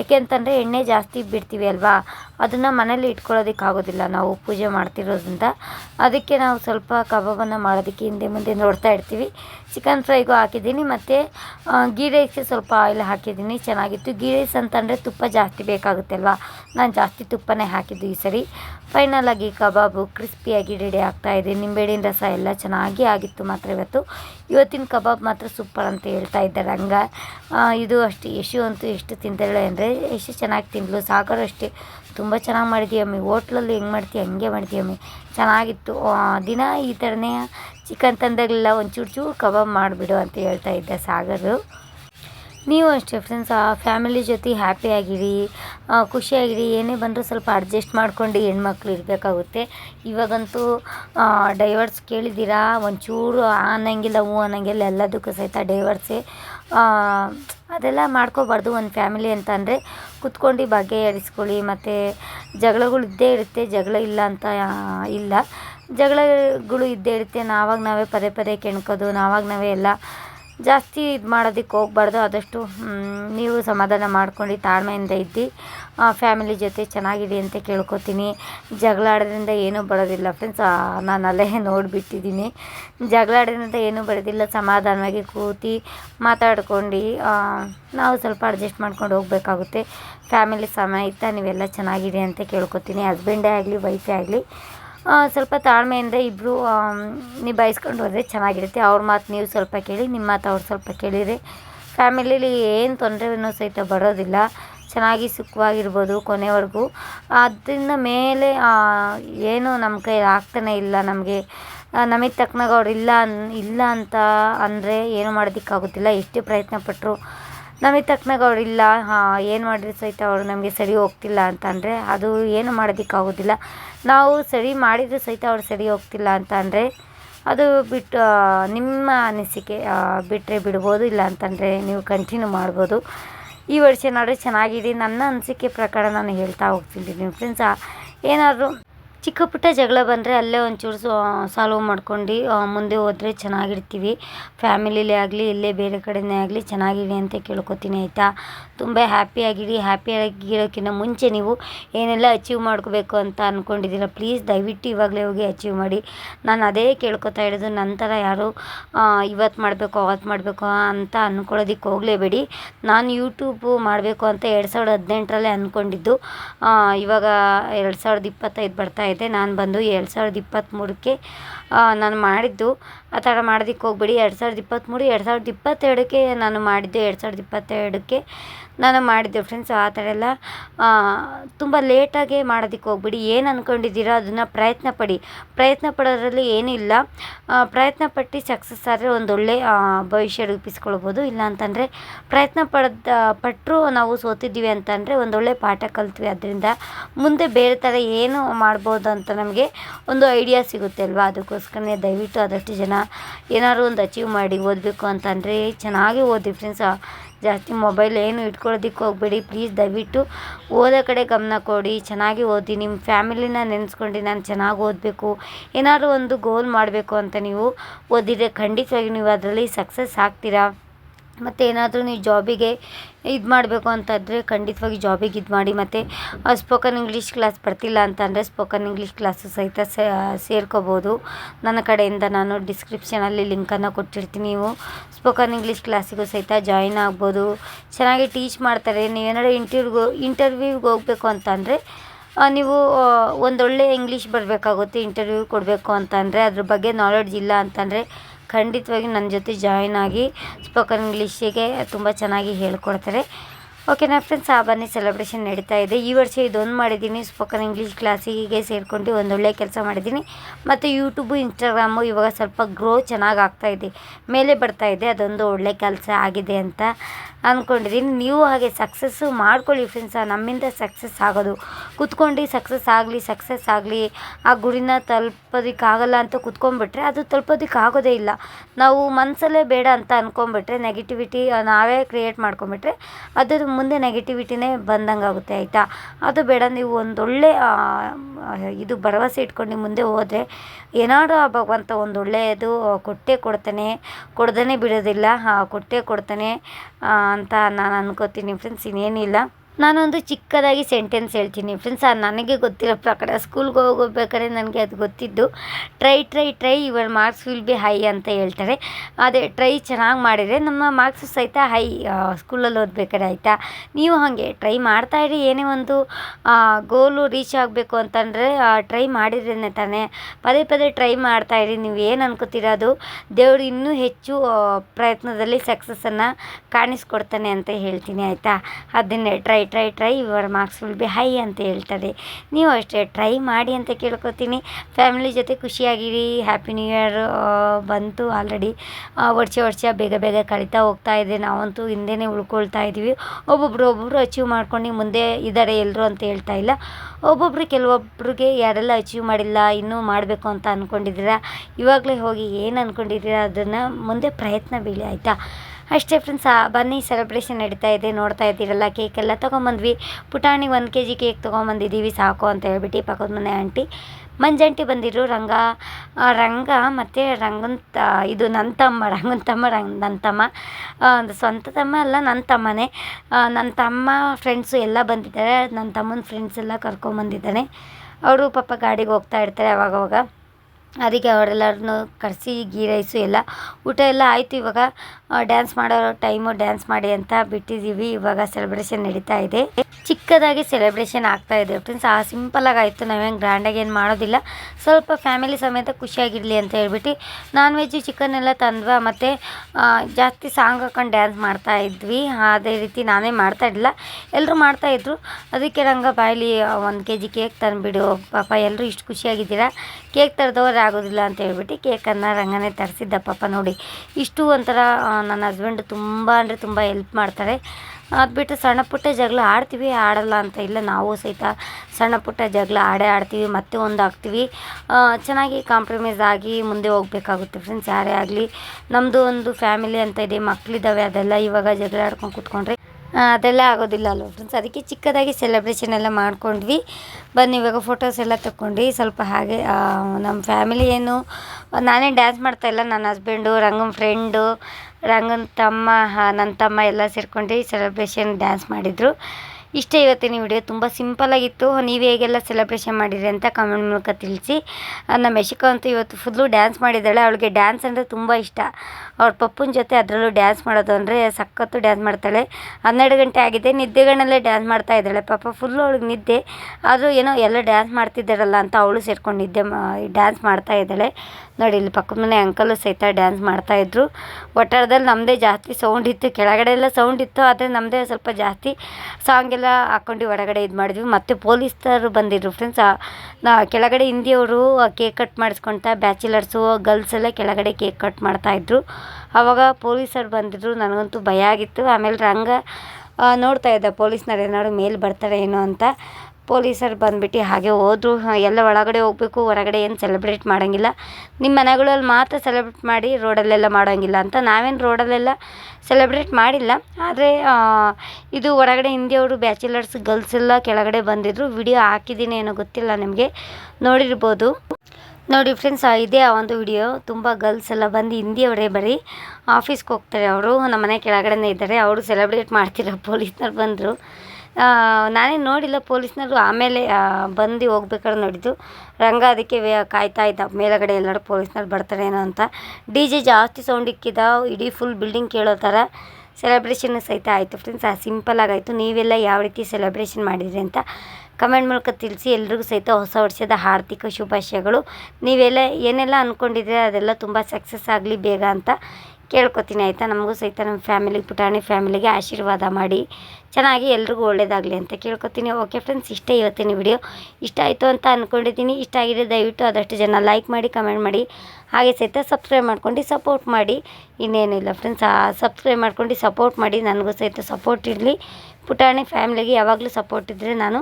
A: ಏಕೆಂತಂದರೆ ಎಣ್ಣೆ ಜಾಸ್ತಿ ಬಿಡ್ತೀವಿ ಅಲ್ವಾ? ಅದನ್ನು ಮನೇಲಿ ಇಟ್ಕೊಳ್ಳೋದಕ್ಕಾಗೋದಿಲ್ಲ ನಾವು ಪೂಜೆ ಮಾಡ್ತಿರೋದ್ರಿಂದ. ಅದಕ್ಕೆ ನಾವು ಸ್ವಲ್ಪ ಕಬಾಬನ್ನು ಮಾಡೋದಕ್ಕೆ ಹಿಂದೆ ಮುಂದೆ ನೋಡ್ತಾ ಇರ್ತೀವಿ. ಚಿಕನ್ ಫ್ರೈಗೂ ಹಾಕಿದ್ದೀನಿ ಮತ್ತು ಗೀ ರೈಸ್ಗೆ ಸ್ವಲ್ಪ ಆಯಿಲ್ ಹಾಕಿದ್ದೀನಿ, ಚೆನ್ನಾಗಿತ್ತು. ಗೀ ರೈಸ್ ಅಂತಂದರೆ ತುಪ್ಪ ಜಾಸ್ತಿ ಬೇಕಾಗುತ್ತೆ ಅಲ್ವಾ? ನಾನು ಜಾಸ್ತಿ ತುಪ್ಪನೇ ಹಾಕಿದ್ದು ಈ ಸರಿ. ಫೈನಲಾಗಿ ಕಬಾಬು ಕ್ರಿಸ್ಪಿಯಾಗಿ ರೆಡಿ ಆಗ್ತಾ ಇದೆ. ನಿಂಬೆಹಣ್ಣಿನ ರಸ ಎಲ್ಲ ಚೆನ್ನಾಗಿ ಆಗಿತ್ತು ಮಾತ್ರ ಇವತ್ತು. ಇವತ್ತಿನ ಕಬಾಬ್ ಮಾತ್ರ ಸೂಪರ್ ಅಂತ ಹೇಳ್ತಾ ಇದ್ದಾರೆ ಹಂಗೆ. ಇದು ಅಷ್ಟು ಯಶು ಅಂತೂ ಎಷ್ಟು ತಿಂತಾಳೆ ಅಂದರೆ ಎಷ್ಟು ಚೆನ್ನಾಗಿ ತಿಂದಳು ಸಾಗರು ಅಷ್ಟೇ. ತುಂಬ ಚೆನ್ನಾಗಿ ಮಾಡಿದೀಯಮ್ಮಿ ಹೋಟ್ಲಲ್ಲಿ ಹೆಂಗೆ ಮಾಡ್ತೀವಿ ಹಂಗೆ ಮಾಡ್ತೀಯಮ್ಮಿ ಚೆನ್ನಾಗಿತ್ತು. ದಿನ ಈ ಥರನೇ ಚಿಕನ್ ತಂದಾಗಲಿಲ್ಲ ಒಂಚೂರು ಚೂರು ಚೂರು ಕಬಾಬ್ ಮಾಡಿಬಿಡು ಅಂತ ಹೇಳ್ತಾ ಇದ್ದೆ ಸಾಗರು. ನೀವು ಅಷ್ಟೇ ಫ್ರೆಂಡ್ಸ್ ಆ ಫ್ಯಾಮಿಲಿ ಜೊತೆ ಹ್ಯಾಪಿಯಾಗಿರಿ ಖುಷಿಯಾಗಿರಿ ಏನೇ ಬಂದರೂ ಸ್ವಲ್ಪ ಅಡ್ಜಸ್ಟ್ ಮಾಡ್ಕೊಂಡು ಹೆಣ್ಮಕ್ಳು ಇರಬೇಕಾಗುತ್ತೆ. ಇವಾಗಂತೂ ಡೈವರ್ಸ್ ಕೇಳಿದ್ದೀರಾ? ಒಂಚೂರು ಅನ್ನಂಗಿಲ್ಲ ಹ್ಞೂ ಅನ್ನಂಗಿಲ್ಲ, ಎಲ್ಲದಕ್ಕೂ ಸಹಿತ ಡೈವರ್ಸೇ ಅದೆಲ್ಲ ಮಾಡ್ಕೋಬಾರ್ದು ಒಂದು ಫ್ಯಾಮಿಲಿ ಅಂತ ಅಂದರೆ. ಕುತ್ಕೊಂಡು ಬಗೆಹರಿಸ್ಕೊಳ್ಳಿ, ಮತ್ತು ಜಗಳಗಳು ಇದ್ದೇ ಇರುತ್ತೆ, ಜಗಳ ಇಲ್ಲ ಅಂತ ಇಲ್ಲ. ಜಗಳಗಳು ಇದ್ದೇ ಇರುತ್ತೆ, ನಾವಾಗ ನಾವೇ ಪದೇ ಪದೇ ಕೆಣ್ಕೋದು, ನಾವಾಗ ನಾವೇ ಎಲ್ಲ ಜಾಸ್ತಿ ಇದು ಮಾಡೋದಕ್ಕೆ ಹೋಗ್ಬಾರ್ದು, ಆದಷ್ಟು ನೀವು ಸಮಾಧಾನ ಮಾಡ್ಕೊಂಡು ತಾಳ್ಮೆಯಿಂದ ಇದ್ದು ಫ್ಯಾಮಿಲಿ ಜೊತೆ ಚೆನ್ನಾಗಿದೆ ಅಂತ ಕೇಳ್ಕೊತೀನಿ. ಜಗಳ ಆಡೋದ್ರಿಂದ ಏನೂ ಬರೋದಿಲ್ಲ ಫ್ರೆಂಡ್ಸ್ ನಾನು ಅಲ್ಲೇ ನೋಡಿಬಿಟ್ಟಿದ್ದೀನಿ. ಜಗಳ ಆಡೋದ್ರಿಂದ ಏನೂ ಬರೋದಿಲ್ಲ, ಸಮಾಧಾನವಾಗಿ ಕೂತಿ ಮಾತಾಡ್ಕೊಂಡು ನಾವು ಸ್ವಲ್ಪ ಅಡ್ಜಸ್ಟ್ ಮಾಡ್ಕೊಂಡು ಹೋಗಬೇಕಾಗುತ್ತೆ. ಫ್ಯಾಮಿಲಿ ಸಮಯ ಸಮೇತ ನೀವೆಲ್ಲ ಚೆನ್ನಾಗಿದೆ ಅಂತ ಕೇಳ್ಕೊತೀನಿ. ಹಸ್ಬೆಂಡೇ ಆಗಲಿ ವೈಫೇ ಆಗಲಿ ಸ್ವಲ್ಪ ತಾಳ್ಮೆಯಿಂದ ಇಬ್ಬರು ನಿಭಾಯಿಸ್ಕೊಂಡು ಹೋದರೆ ಚೆನ್ನಾಗಿರುತ್ತೆ. ಅವ್ರ ಮಾತು ನೀವು ಸ್ವಲ್ಪ ಕೇಳಿ ನಿಮ್ಮ ಮಾತು ಅವ್ರು ಸ್ವಲ್ಪ ಕೇಳಿದರೆ ಫ್ಯಾಮಿಲೀಲಿ ಏನು ತೊಂದರೆನೂ ಸಹಿತ ಬರೋದಿಲ್ಲ. ಚೆನ್ನಾಗಿ ಸುಖವಾಗಿರ್ಬೋದು ಕೊನೆವರೆಗೂ. ಅದರಿಂದ ಮೇಲೆ ಏನು ನಮ್ಮ ಕೈಲಿ ಆಗ್ತಾನೇ ಇಲ್ಲ ನಮಗೆ. ನಮಗೆ ತಕ್ಕನಾಗ ಅವ್ರು ಇಲ್ಲ ಅನ್, ಇಲ್ಲ ಅಂತ ಅಂದರೆ ಏನು ಮಾಡೋದಕ್ಕಾಗೋದಿಲ್ಲ ಎಷ್ಟು ಪ್ರಯತ್ನ ಪಟ್ಟರು ನಮಗೆ ತಕ್ಕನಾಗ ಅವ್ರು ಇಲ್ಲ, ಹಾಂ, ಏನು ಮಾಡಿದ್ರು ಸಹಿತ ಅವರು ನಮಗೆ ಸರಿ ಹೋಗ್ತಿಲ್ಲ ಅಂತಂದರೆ ಅದು ಏನು ಮಾಡೋದಕ್ಕಾಗೋದಿಲ್ಲ ನಾವು ಸರಿ ಮಾಡಿದರೂ ಸಹಿತ ಅವ್ರು ಸರಿ ಹೋಗ್ತಿಲ್ಲ ಅಂತಂದರೆ ಅದು ಬಿಟ್ಟು ನಿಮ್ಮ ಅನಿಸಿಕೆ ಬಿಟ್ಟರೆ ಬಿಡ್ಬೋದು, ಇಲ್ಲ ಅಂತಂದರೆ ನೀವು ಕಂಟಿನ್ಯೂ ಮಾಡ್ಬೋದು. ಈ ವರ್ಷ ಏನಾದರೂ ಚೆನ್ನಾಗಿದೆ ನನ್ನ ಅನಿಸಿಕೆ ಪ್ರಕಾರ ನಾನು ಹೇಳ್ತಾ ಹೋಗ್ತೀನಿ ಹೋಗ್ತಿದ್ದೀನಿ ಫ್ರೆಂಡ್ಸ್ ಏನಾದರೂ ಚಿಕ್ಕ ಪುಟ್ಟ ಜಗಳ ಬಂದರೆ ಅಲ್ಲೇ ಒಂಚೂರು ಸಾಲ್ವ್ ಮಾಡ್ಕೊಂಡು ಮುಂದೆ ಹೋದ್ರೆ ಚೆನ್ನಾಗಿರ್ತೀವಿ. ಫ್ಯಾಮಿಲಿಲೇ ಆಗಲಿ, ಇಲ್ಲೇ ಬೇರೆ ಕಡೆಯೇ ಆಗಲಿ ಚೆನ್ನಾಗಿರಿ ಅಂತ ಕೇಳ್ಕೊತೀನಿ, ಆಯಿತಾ? ತುಂಬ ಹ್ಯಾಪಿಯಾಗಿರಿ ಹ್ಯಾಪಿಯಾಗಿರೋಕ್ಕಿಂತ ಮುಂಚೆ ನೀವು ಏನೆಲ್ಲ ಅಚೀವ್ ಮಾಡ್ಕೋಬೇಕು ಅಂತ ಅಂದ್ಕೊಂಡಿದ್ದೀರ ಪ್ಲೀಸ್ ದಯವಿಟ್ಟು ಇವಾಗಲೇ ಹೋಗಿ ಅಚೀವ್ ಮಾಡಿ. ನಾನು ಅದೇ ಕೇಳ್ಕೊತಾ ಇರೋದು, ನಂತರ ಯಾರು ಇವತ್ತು ಮಾಡಬೇಕು ಅವತ್ತು ಮಾಡಬೇಕು ಅಂತ ಅಂದ್ಕೊಳ್ಳೋದಕ್ಕೆ ಹೋಗಲೇಬೇಡಿ. ನಾನು ಯೂಟ್ಯೂಬು ಮಾಡಬೇಕು ಅಂತ ಎರಡು ಸಾವಿರದ ಹದಿನೆಂಟರಲ್ಲೇ ಅಂದ್ಕೊಂಡಿದ್ದು ಇವಾಗ ಎರಡು ಸಾವಿರದ ಇಪ್ಪತ್ತೈದು ಬರ್ತಾ ಇದೆ. ನಾನು ಬಂದು ಎರಡು ಸಾವಿರದ ಇಪ್ಪತ್ತ್ಮೂರಕ್ಕೆ ನಾನು ಮಾಡಿದ್ದು. ಆ ಥರ ಮಾಡೋದಕ್ಕೆ ಹೋಗ್ಬೇಡಿ. ಎರಡು ಸಾವಿರದ ಇಪ್ಪತ್ತ್ಮೂರು ಎರಡು ಸಾವಿರದ ಇಪ್ಪತ್ತೆರಡಕ್ಕೆ ನಾನು ಮಾಡಿದ್ದು, ಎರಡು ಸಾವಿರದ ಇಪ್ಪತ್ತೆರಡಕ್ಕೆ ನಾನು ಮಾಡಿದ್ದೆ ಫ್ರೆಂಡ್ಸ್ ಆ ಥರ ಎಲ್ಲ ತುಂಬ ಲೇಟಾಗೆ ಮಾಡೋದಕ್ಕೆ ಹೋಗ್ಬಿಡಿ. ಏನು ಅಂದ್ಕೊಂಡಿದ್ದೀರೋ ಅದನ್ನು ಪ್ರಯತ್ನ ಪಡಿ. ಪ್ರಯತ್ನ ಪಡೋದ್ರಲ್ಲಿ ಏನಿಲ್ಲ ಪ್ರಯತ್ನ ಪಟ್ಟು ಸಕ್ಸಸ್ ಆದರೆ ಒಂದೊಳ್ಳೆ ಭವಿಷ್ಯ ರೂಪಿಸ್ಕೊಳ್ಬೋದು. ಇಲ್ಲ ಅಂತಂದರೆ ಪ್ರಯತ್ನ ಪಡ್ದ ಪಟ್ಟರು ನಾವು ಸೋತಿದ್ದೀವಿ ಅಂತಂದರೆ ಒಂದೊಳ್ಳೆ ಪಾಠ ಕಲ್ತ್ವಿ. ಅದರಿಂದ ಮುಂದೆ ಬೇರೆ ಥರ ಏನು ಮಾಡ್ಬೋದು ಅಂತ ನಮಗೆ ಒಂದು ಐಡಿಯಾ ಸಿಗುತ್ತೆ ಅಲ್ವಾ? ಅದಕ್ಕೋಸ್ಕರನೇ ದಯವಿಟ್ಟು ಆದಷ್ಟು ಜನ ಏನಾದ್ರು ಒಂದು ಅಚೀವ್ ಮಾಡಿ ಓದಬೇಕು ಅಂತಂದರೆ ಚೆನ್ನಾಗಿ ಓದಿ ಫ್ರೆಂಡ್ಸ್ ಜಾಸ್ತಿ ಮೊಬೈಲ್ ಏನು ಇಟ್ಕೊಳ್ಳೋದಿಕ್ಕೆ ಹೋಗಬೇಡಿ. ಪ್ಲೀಸ್ ದಯವಿಟ್ಟು ಓದೋ ಕಡೆ ಗಮನ ಕೊಡಿ. ಚೆನ್ನಾಗಿ ಓದಿ. ನಿಮ್ಮ ಫ್ಯಾಮಿಲಿನ ನೆನೆಸ್ಕೊಂಡು ನಾನು ಚೆನ್ನಾಗಿ ಓದಬೇಕು. ಏನಾದ್ರು ಒಂದು ಗೋಲ್ ಮಾಡಬೇಕು ಅಂತ ನೀವು ಓದಿದರೆ ಖಂಡಿತವಾಗಿ ನೀವು ಅದರಲ್ಲಿ ಸಕ್ಸಸ್ ಆಗ್ತೀರಾ? ಮತ್ತು ಏನಾದರೂ ನೀವು ಜಾಬಿಗೆ ಇದು ಮಾಡಬೇಕು ಅಂತಂದರೆ ಖಂಡಿತವಾಗಿ ಜಾಬಿಗೆ ಇದು ಮಾಡಿ ಮತ್ತು ಸ್ಪೋಕನ್ ಇಂಗ್ಲೀಷ್ ಕ್ಲಾಸ್ ಬರ್ತಿಲ್ಲ ಅಂತಂದರೆ ಸ್ಪೋಕನ್ ಇಂಗ್ಲೀಷ್ ಕ್ಲಾಸು ಸಹಿತ ಸೇರ್ಕೋಬೋದು. ನನ್ನ ಕಡೆಯಿಂದ ನಾನು ಡಿಸ್ಕ್ರಿಪ್ಷನಲ್ಲಿ ಲಿಂಕನ್ನು ಕೊಟ್ಟಿರ್ತೀನಿ. ನೀವು ಸ್ಪೋಕನ್ ಇಂಗ್ಲೀಷ್ ಕ್ಲಾಸಿಗೂ ಸಹಿತ ಜಾಯಿನ್ ಆಗ್ಬೋದು. ಚೆನ್ನಾಗಿ ಟೀಚ್ ಮಾಡ್ತಾರೆ. ನೀವೇನಾದ್ರು ಇಂಟರ್ವ್ಯೂಗೆ ಇಂಟರ್ವ್ಯೂಗೆ ಹೋಗ್ಬೇಕು ಅಂತಂದರೆ ನೀವು ಒಂದೊಳ್ಳೆ ಇಂಗ್ಲೀಷ್ ಬರಬೇಕಾಗುತ್ತೆ ಇಂಟರ್ವ್ಯೂ ಕೊಡಬೇಕು ಅಂತಂದರೆ, ಅದ್ರ ಬಗ್ಗೆ ನಾಲೆಡ್ಜ್ ಇಲ್ಲ ಅಂತಂದರೆ ಖಂಡಿತವಾಗಿ ನನ್ನ ಜೊತೆ ಜಾಯ್ನ್ ಆಗಿ ಸ್ಪೋಕನ್ ಇಂಗ್ಲೀಷಿಗೆ ತುಂಬ ಚೆನ್ನಾಗಿ ಹೇಳ್ಕೊಡ್ತಾರೆ. ಓಕೆನಾ ಫ್ರೆಂಡ್ಸ್ ಆ ಬನ್ನಿ ಸೆಲೆಬ್ರೇಷನ್ ನಡೀತಾ ಇದೆ. ಈ ವರ್ಷ ಇದೊಂದು ಮಾಡಿದ್ದೀನಿ. ಸ್ಪೋಕನ್ ಇಂಗ್ಲೀಷ್ ಕ್ಲಾಸಿಗೆ ಸೇರಿಕೊಂಡು ಒಂದೊಳ್ಳೆ ಕೆಲಸ ಮಾಡಿದ್ದೀನಿ. ಮತ್ತು ಯೂಟ್ಯೂಬು ಇನ್ಸ್ಟಾಗ್ರಾಮು ಇವಾಗ ಸ್ವಲ್ಪ ಗ್ರೋ ಚೆನ್ನಾಗಿ ಆಗ್ತಾಯಿದೆ ಮೇಲೆ ಬರ್ತಾ ಇದೆ. ಅದೊಂದು ಒಳ್ಳೆ ಕೆಲಸ ಆಗಿದೆ ಅಂತ. ಅಂದ್ಕೊಂಡಿದ್ದೀನಿ ನೀವು ಹಾಗೆ ಸಕ್ಸಸ್ಸು ಮಾಡ್ಕೊಳ್ಳಿ ಫ್ರೆಂಡ್ಸ ನಮ್ಮಿಂದ ಸಕ್ಸಸ್ ಆಗೋದು. ಕುತ್ಕೊಂಡು ಸಕ್ಸಸ್ ಆಗಲಿ ಸಕ್ಸಸ್ ಆಗಲಿ. ಆ ಗುರಿನ ತಲುಪೋದಕ್ಕಾಗಲ್ಲ ಅಂತ ಕುತ್ಕೊಂಡ್ಬಿಟ್ರೆ ಅದು ತಲುಪೋದಕ್ಕೆ ಆಗೋದೇ ಇಲ್ಲ. ನಾವು ಮನಸಲ್ಲೇ ಬೇಡ ಅಂತ ಅಂದ್ಕೊಂಬಿಟ್ರೆ ನೆಗೆಟಿವಿಟಿ ನಾವೇ ಕ್ರಿಯೇಟ್ ಮಾಡ್ಕೊಂಬಿಟ್ರೆ ಅದರ ಮುಂದೆ ನೆಗೆಟಿವಿಟಿನೇ ಬಂದಂಗೆ ಆಗುತ್ತೆ, ಆಯಿತಾ? ಅದು ಬೇಡ, ನೀವು ಒಂದೊಳ್ಳೆ ಇದು ಭರವಸೆ ಇಟ್ಕೊಂಡು ಮುಂದೆ ಹೋದರೆ ಏನಾದರೂ ಆ ಭಗವಂತ ಒಂದೊಳ್ಳೆಯದು ಕೊಟ್ಟೇ ಕೊಡ್ತಾನೆ. ಕೊಡ್ದೇ ಬಿಡೋದಿಲ್ಲ. ಕೊಟ್ಟೇ ಕೊಡ್ತಾನೆ. ಅಂತ ನಾನು ಅನ್ಕೋತೀನಿ ಫ್ರೆಂಡ್ಸ್ ಇನ್ನೇನಿಲ್ಲ. ನಾನೊಂದು ಚಿಕ್ಕದಾಗಿ ಸೆಂಟೆನ್ಸ್ ಹೇಳ್ತೀನಿ ಫ್ರೆಂಡ್ಸ್ ನನಗೆ ಗೊತ್ತಿರೋ ಪ್ರಕಾರ ಸ್ಕೂಲ್ಗೆ ಹೋಗ್ಬೇಕಾದ್ರೆ ನನಗೆ ಅದು ಗೊತ್ತಿದ್ದು try try try your marks will be high ಅಂತ ಹೇಳ್ತಾರೆ. ಅದೇ ಟ್ರೈ ಚೆನ್ನಾಗಿ ಮಾಡಿದರೆ ನಮ್ಮ ಮಾರ್ಕ್ಸು ಸಹಿತ ಹೈ ಸ್ಕೂಲಲ್ಲಿ ಓದ್ಬೇಕಾದ್ರೆ ಆಯಿತಾ? ನೀವು ಹಾಗೆ ಟ್ರೈ ಮಾಡ್ತಾಯಿರಿ ಏನೇ ಒಂದು ಗೋಲು ರೀಚ್ ಆಗಬೇಕು ಅಂತಂದರೆ ಟ್ರೈ ಮಾಡಿದ್ರೇ ತಾನೇ? ಪದೇ ಪದೇ ಟ್ರೈ ಮಾಡ್ತಾಯಿರಿ ನೀವು ಏನು ಅನ್ಕೋತೀರ ಅದು ದೇವರು ಇನ್ನೂ ಹೆಚ್ಚು ಪ್ರಯತ್ನದಲ್ಲಿ ಸಕ್ಸಸ್ಸನ್ನು ಕಾಣಿಸ್ಕೊಡ್ತಾನೆ ಅಂತ ಹೇಳ್ತೀನಿ ಆಯಿತಾ? ಅದನ್ನೇ try try try your marks will be high ಅಂತ ಹೇಳ್ತಾರೆ ನೀವು ಅಷ್ಟೇ ಟ್ರೈ ಮಾಡಿ ಅಂತ ಕೇಳ್ಕೊತೀನಿ. ಫ್ಯಾಮಿಲಿ ಜೊತೆ ಖುಷಿಯಾಗಿರಿ ಹ್ಯಾಪಿ ನ್ಯೂ ಇಯರ್ ಬಂತು ಆಲ್ರೆಡಿ ವರ್ಷ ವರ್ಷ ಬೇಗ ಬೇಗ ಕಳೀತಾ ಹೋಗ್ತಾ ಇದೆ. ನಾವಂತೂ ಹಿಂದೆನೇ ಉಳ್ಕೊಳ್ತಾ ಇದ್ದೀವಿ ಒಬ್ಬೊಬ್ಬರು ಒಬ್ಬೊಬ್ಬರು ಅಚೀವ್ ಮಾಡ್ಕೊಂಡು ಮುಂದೆ ಇದ್ದಾರೆ ಎಲ್ಲರೂ ಅಂತ ಹೇಳ್ತಾ ಇಲ್ಲ. ಒಬ್ಬೊಬ್ಬರು ಕೆಲವೊಬ್ರಿಗೆ ಯಾರೆಲ್ಲ ಅಚೀವ್ ಮಾಡಿಲ್ಲ, ಇನ್ನೂ ಮಾಡಬೇಕು ಅಂತ ಅಂದ್ಕೊಂಡಿದ್ದೀರಾ ಇವಾಗಲೇ ಹೋಗಿ ಏನು ಅಂದ್ಕೊಂಡಿದ್ದೀರಾ ಅದನ್ನು ಮುಂದೆ ಪ್ರಯತ್ನ ಬೀಳಿ, ಆಯಿತಾ? ಅಷ್ಟೇ ಫ್ರೆಂಡ್ಸ್ ಬನ್ನಿ ಸೆಲೆಬ್ರೇಷನ್ ನಡೀತಾ ಇದೆ, ನೋಡ್ತಾ ಇದ್ದೀರಲ್ಲ ಕೇಕ್ ಎಲ್ಲ ತೊಗೊಂಬಂದ್ವಿ. ಪುಟಾಣಿಗೆ ಒಂದು ಕೆ ಜಿ ಕೇಕ್ ತೊಗೊಂಬಂದಿದ್ದೀವಿ, ಸಾಕು ಅಂತ ಹೇಳ್ಬಿಟ್ಟು ಪಕ್ಕದ ಮನೆ ಆಂಟಿ ಮಂಜಂಟಿ ಬಂದಿದ್ರು, ರಂಗ ರಂಗ ಮತ್ತು ರಂಗನ್ ತ ಇದು ನನ್ನ ತಮ್ಮ ರಂಗನ ತಮ್ಮ ರಂಗ್ ನನ್ನ ತಮ್ಮ ಸ್ವಂತ ತಮ್ಮ ಅಲ್ಲ ನನ್ನ ತಮ್ಮನೇ ನನ್ನ ತಮ್ಮ ಫ್ರೆಂಡ್ಸು ಎಲ್ಲ ಬಂದಿದ್ದಾರೆ ನನ್ನ ತಮ್ಮನ ಫ್ರೆಂಡ್ಸ್ ಎಲ್ಲ ಕರ್ಕೊಂಬಂದಿದ್ದಾನೆ. ಅವರು ಪಾಪ ಗಾಡಿಗೆ ಹೋಗ್ತಾ ಇರ್ತಾರೆ ಅವಾಗವಾಗ. ಅದಕ್ಕೆ ಅವರೆಲ್ಲರನ್ನು ಕರೆಸಿ, ಗೀ, ರೈಸು ಎಲ್ಲ ಊಟ ಎಲ್ಲ ಆಯಿತು. ಇವಾಗ ಡ್ಯಾನ್ಸ್ ಮಾಡೋ ಟೈಮು ಡ್ಯಾನ್ಸ್ ಮಾಡಿ ಅಂತ ಬಿಟ್ಟಿದ್ದೀವಿ. ಇವಾಗ ಸೆಲೆಬ್ರೇಷನ್ ನಡೀತಾ ಇದೆ. ಚಿಕ್ಕದಾಗಿ ಸೆಲೆಬ್ರೇಷನ್ ಆಗ್ತಾ ಇದೆ. ಫ್ರೆಂಡ್ಸ್ ಆ ಸಿಂಪಲಾಗಿ ಆಯಿತು. ನಾವೇನು ಗ್ರ್ಯಾಂಡಾಗಿ ಏನು ಮಾಡೋದಿಲ್ಲ. ಸ್ವಲ್ಪ ಫ್ಯಾಮಿಲಿ ಸಮೇತ ಖುಷಿಯಾಗಿರಲಿ ಅಂತ ಹೇಳ್ಬಿಟ್ಟು ನಾನ್ ವೆಜ್ಜು ಚಿಕನ್ ಎಲ್ಲ ತಂದ್ವಾ. ಮತ್ತು ಜಾಸ್ತಿ ಸಾಂಗ್ ಹಾಕೊಂಡು ಡ್ಯಾನ್ಸ್ ಮಾಡ್ತಾ ಇದ್ವಿ. ಅದೇ ರೀತಿ ನಾನೇ ಮಾಡ್ತಾ ಇರಲಿಲ್ಲ. ಎಲ್ಲರೂ ಮಾಡ್ತಾಯಿದ್ರು ಅದಕ್ಕೆ ನಂಗೆ ಬಾಯಲ್ಲಿ ಒಂದು ಕೆ ಜಿ ಕೇಕ್ ತಂದುಬಿಡು. ಪಾಪ ಎಲ್ಲರೂ ಇಷ್ಟು ಖುಷಿಯಾಗಿದ್ದೀರಾ? ಕೇಕ್ ತರದವ್ರು ಆಗೋದಿಲ್ಲ ಅಂತ ಹೇಳ್ಬಿಟ್ಟು ಕೇಕನ್ನು ರಂಗನೇ ತರಿಸಿದ್ದ ಪಾಪ ನೋಡಿ. ಇಷ್ಟು ಒಂಥರ ನನ್ನ ಹಸ್ಬೆಂಡ್ ತುಂಬ ಅಂದರೆ ತುಂಬ ಹೆಲ್ಪ್ ಮಾಡ್ತಾರೆ. ಅದು ಬಿಟ್ಟು ಸಣ್ಣ ಪುಟ್ಟ ಜಗಳ ಆಡ್ತೀವಿ, ಆಡಲ್ಲ ಅಂತ ಇಲ್ಲ. ನಾವು ಸಹಿತ ಸಣ್ಣ ಪುಟ್ಟ ಜಗಳ ಆಡೇ ಆಡ್ತೀವಿ, ಮತ್ತೆ ಒಂದು ಆಗ್ತೀವಿ. ಚೆನ್ನಾಗಿ ಕಾಂಪ್ರಮೈಸ್ ಆಗಿ ಮುಂದೆ ಹೋಗಬೇಕಾಗುತ್ತೆ ಫ್ರೆಂಡ್ಸ್ ಯಾರೇ ಆಗಲಿ ನಮ್ಮದು ಒಂದು ಫ್ಯಾಮಿಲಿ ಅಂತ ಇದೆ ಮಕ್ಕಳಿದ್ದಾವೆ ಅದೆಲ್ಲ ಇವಾಗ ಜಗಳ ಆಡ್ಕೊಂಡು ಕೂತ್ಕೊಂಡ್ರೆ ಅದೆಲ್ಲ ಆಗೋದಿಲ್ಲ ಅಲ್ವ ಫ್ರೆಂಡ್ಸ್ ಅದಕ್ಕೆ ಚಿಕ್ಕದಾಗಿ ಸೆಲೆಬ್ರೇಷನ್ ಎಲ್ಲ ಮಾಡ್ಕೊಂಡ್ವಿ. ಬನ್ನಿ, ಇವಾಗ ಫೋಟೋಸ್ ಎಲ್ಲ ತಗೊಂಡು ಸ್ವಲ್ಪ ಹಾಗೆ ನಮ್ಮ ಫ್ಯಾಮಿಲಿ ಏನು, ನಾನೇ ಡ್ಯಾನ್ಸ್ ಮಾಡ್ತಾಯಿಲ್ಲ ನನ್ನ ಹಸ್ಬೆಂಡು ರಂಗನ ಫ್ರೆಂಡು ರಂಗನ ತಮ್ಮ ನನ್ನ ತಮ್ಮ ಎಲ್ಲ ಸೇರ್ಕೊಂಡು ಸೆಲೆಬ್ರೇಷನ್ ಡ್ಯಾನ್ಸ್ ಮಾಡಿದರು. ಇಷ್ಟೇ ಇವತ್ತಿನ ವಿಡಿಯೋ ತುಂಬ ಸಿಂಪಲಾಗಿತ್ತು ನೀವು ಹೇಗೆಲ್ಲ ಸೆಲೆಬ್ರೇಷನ್ ಮಾಡಿರಿ ಅಂತ ಕಮೆಂಟ್ ಮೂಲಕ ತಿಳಿಸಿ. ನಮ್ಮ ಯಶಿಕಾ ಅಂತೂ ಇವತ್ತು ಫುಲ್ಲು ಡ್ಯಾನ್ಸ್ ಮಾಡಿದ್ದಾಳೆ. ಅವಳಿಗೆ ಡ್ಯಾನ್ಸ್ ಅಂದರೆ ತುಂಬ ಇಷ್ಟ. ಅವ್ರ ಪಪ್ಪನ ಜೊತೆ ಅದರಲ್ಲೂ ಡ್ಯಾನ್ಸ್ ಮಾಡೋದು ಅಂದರೆ ಸಖತ್ತು ಡ್ಯಾನ್ಸ್ ಮಾಡ್ತಾಳೆ. ಹನ್ನೆರಡು ಗಂಟೆ ಆಗಿದೆ ನಿದ್ದೆಗಣ್ಣಲ್ಲೇ ಡ್ಯಾನ್ಸ್ ಮಾಡ್ತಾ ಇದ್ದಾಳೆ. ಪಾಪ ಫುಲ್ಲು ಅವಳಿಗೆ ನಿದ್ದೆ. ಆದರೂ ಏನೋ ಎಲ್ಲ ಡ್ಯಾನ್ಸ್ ಮಾಡ್ತಿದ್ದಾರಲ್ಲ ಅಂತ ಅವಳು ಸೇರ್ಕೊಂಡು ನಿದ್ದೆ ಡ್ಯಾನ್ಸ್ ಮಾಡ್ತಾ ಇದ್ದಾಳೆ. ನೋಡಿ, ಇಲ್ಲಿ ಪಕ್ಕದ ಮನೆ ಅಂಕಲು ಸಹಿತ ಡ್ಯಾನ್ಸ್ ಮಾಡ್ತಾಯಿದ್ರು ಒಟ್ಟಾರದಲ್ಲಿ ನಮ್ಮದೇ ಜಾಸ್ತಿ ಸೌಂಡ್ ಇತ್ತು. ಕೆಳಗಡೆ ಎಲ್ಲ ಸೌಂಡ್ ಇತ್ತು, ಆದರೆ ನಮ್ಮದೇ ಸ್ವಲ್ಪ ಜಾಸ್ತಿ ಸಾಂಗ್ ಎಲ್ಲ ಹಾಕ್ಕೊಂಡು ಹೊರಗಡೆ ಇದು ಮಾಡಿದ್ವಿ. ಮತ್ತು ಪೊಲೀಸರು ಬಂದಿದ್ರು ಫ್ರೆಂಡ್ಸ್ ನಾ, ಕೆಳಗಡೆ ಹಿಂದಿಯವರು ಕೇಕ್ ಕಟ್ ಮಾಡಿಸ್ಕೊಳ್ತಾ ಬ್ಯಾಚುಲರ್ಸು ಗರ್ಲ್ಸ್ ಎಲ್ಲ ಕೆಳಗಡೆ ಕೇಕ್ ಕಟ್ ಮಾಡ್ತಾಯಿದ್ರು ಆವಾಗ ಪೊಲೀಸರು ಬಂದಿದ್ರು, ನನಗಂತೂ ಭಯ ಆಗಿತ್ತು. ಆಮೇಲೆ ರಂಗ ನೋಡ್ತಾ ಇದ್ದ ಪೊಲೀಸ್ನವ್ರು ಏನಾದ್ರು ಮೇಲೆ ಬರ್ತಾರೆ ಏನೋ ಅಂತ. ಪೊಲೀಸರು ಬಂದ್ಬಿಟ್ಟು ಹಾಗೆ ಹೋದರು. ಎಲ್ಲ ಒಳಗಡೆ ಹೋಗಬೇಕು, ಹೊರಗಡೆ ಏನು ಸೆಲೆಬ್ರೇಟ್ ಮಾಡೋಂಗಿಲ್ಲ. ನಿಮ್ಮ ಮನೆಗಳಲ್ಲಿ ಮಾತ್ರ ಸೆಲೆಬ್ರೇಟ್ ಮಾಡಿ ರೋಡಲ್ಲೆಲ್ಲ ಮಾಡೋಂಗಿಲ್ಲ ಅಂತ. ನಾವೇನು ರೋಡಲ್ಲೆಲ್ಲ ಸೆಲೆಬ್ರೇಟ್ ಮಾಡಿಲ್ಲ. ಆದರೆ ಇದು ಹೊರಗಡೆ ಹಿಂದಿಯವರು ಬ್ಯಾಚುಲರ್ಸ್, ಗರ್ಲ್ಸ್ ಎಲ್ಲ ಕೆಳಗಡೆ ಬಂದಿದ್ದರು ವಿಡಿಯೋ ಹಾಕಿದ್ದೀನಿ ಏನೋ ಗೊತ್ತಿಲ್ಲ ನಿಮಗೆ. ನೋಡಿರ್ಬೋದು. ನೋಡಿ ಫ್ರೆಂಡ್ಸ್ ಇದೇ ಆ ಒಂದು ವಿಡಿಯೋ ತುಂಬ ಗರ್ಲ್ಸ್ ಎಲ್ಲ ಬಂದು ಹಿಂದಿಯವರೇ ಬರೀ ಆಫೀಸ್ಗೆ ಹೋಗ್ತಾರೆ ಅವರು. ನಮ್ಮ ಮನೆ ಕೆಳಗಡೆನೇ ಇದ್ದಾರೆ. ಅವರು ಸೆಲೆಬ್ರೇಟ್ ಮಾಡ್ತಿರೋ ಪೊಲೀಸ್ನವ್ರು ಬಂದರು. ನಾನೇ ನೋಡಿಲ್ಲ ಪೊಲೀಸ್ನವರು ಆಮೇಲೆ ಬಂದು ಹೋಗ್ಬೇಕಾದ್ರೆ ನೋಡಿದ್ದು. ರಂಗ ಅದಕ್ಕೆ ಕಾಯ್ತಾ ಇದ್ದ. ಮೇಲಗಡೆ ಎಲ್ಲರೂ ಪೊಲೀಸ್ನವ್ರು ಬರ್ತಾರೆ ಏನೋ ಅಂತ. ಡಿ ಜೆ ಜಾಸ್ತಿ ಸೌಂಡ್ ಇಕ್ಕಿದ ಇಡೀ ಫುಲ್ ಬಿಲ್ಡಿಂಗ್ ಕೇಳೋ ಥರ ಸೆಲೆಬ್ರೇಷನ್ ಸಹಿತ ಆಯಿತು ಫ್ರೆಂಡ್ಸ್ ಆ ಸಿಂಪಲ್ ಆಗಾಯಿತು ನೀವೆಲ್ಲ ಯಾವ ರೀತಿ ಸೆಲೆಬ್ರೇಷನ್ ಮಾಡಿದ್ರಿ ಅಂತ ಕಮೆಂಟ್ ಮೂಲಕ ತಿಳಿಸಿ ಎಲ್ರಿಗೂ ಸಹಿತ ಹೊಸ ವರ್ಷದ ಆರ್ಥಿಕ ಶುಭಾಶಯಗಳು. ನೀವೆಲ್ಲ ಏನೆಲ್ಲ ಅಂದ್ಕೊಂಡಿದ್ರೆ ಅದೆಲ್ಲ ತುಂಬ ಸಕ್ಸಸ್ ಆಗಲಿ ಬೇಗ ಅಂತ ಕೇಳ್ಕೊತೀನಿ, ಆಯಿತಾ? ನಮಗೂ ಸಹಿತ ನಮ್ಮ ಫ್ಯಾಮಿಲಿ, ಪುಟಾಣಿ ಫ್ಯಾಮಿಲಿಗೆ ಆಶೀರ್ವಾದ ಮಾಡಿ. ಚೆನ್ನಾಗಿ ಎಲ್ರಿಗೂ ಒಳ್ಳೇದಾಗಲಿ ಅಂತ ಕೇಳ್ಕೊತೀನಿ. ಓಕೆ ಫ್ರೆಂಡ್ಸ್, ಇಷ್ಟೇ ಇವತ್ತಿನ ವಿಡಿಯೋ. ಇಷ್ಟ ಆಯಿತು ಅಂತ ಅಂದ್ಕೊಂಡಿದ್ದೀನಿ ಇಷ್ಟ ಆಗಿದೆ ದಯವಿಟ್ಟು ಆದಷ್ಟು ಜನ ಲೈಕ್ ಮಾಡಿ, ಕಮೆಂಟ್ ಮಾಡಿ. ಹಾಗೆ ಸಹಿತ ಸಬ್ಸ್ಕ್ರೈಬ್ ಮಾಡ್ಕೊಂಡು ಸಪೋರ್ಟ್ ಮಾಡಿ. ಇನ್ನೇನಿಲ್ಲ ಫ್ರೆಂಡ್ಸ್ ಸಬ್ಸ್ಕ್ರೈಬ್ ಮಾಡ್ಕೊಂಡು ಸಪೋರ್ಟ್ ಮಾಡಿ. ನನಗೂ ಸಹಿತ ಸಪೋರ್ಟ್ ಇರಲಿ. ಪುಟಾಣಿ ಫ್ಯಾಮಿಲಿಗೆ ಯಾವಾಗಲೂ ಸಪೋರ್ಟ್ ಇದ್ದರೆ ನಾನು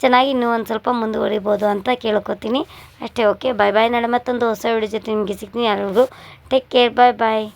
A: ಚೆನ್ನಾಗಿ ಇನ್ನೂ ಒಂದು ಸ್ವಲ್ಪ ಮುಂದುವರಿಬೋದು ಅಂತ ಕೇಳ್ಕೊತೀನಿ. ಅಷ್ಟೇ ಓಕೆ ಬಾಯ್ ಬಾಯ್ ನಾಳೆ ಮತ್ತೊಂದು ಹೊಸ ವಿಡಿಯೋ ಜೊತೆ ನಿಮಗೆ ಸಿಗ್ತೀನಿ. ಎಲ್ಲರಿಗೂ ಟೇಕ್ ಕೇರ್ ಬಾಯ್ ಬಾಯ್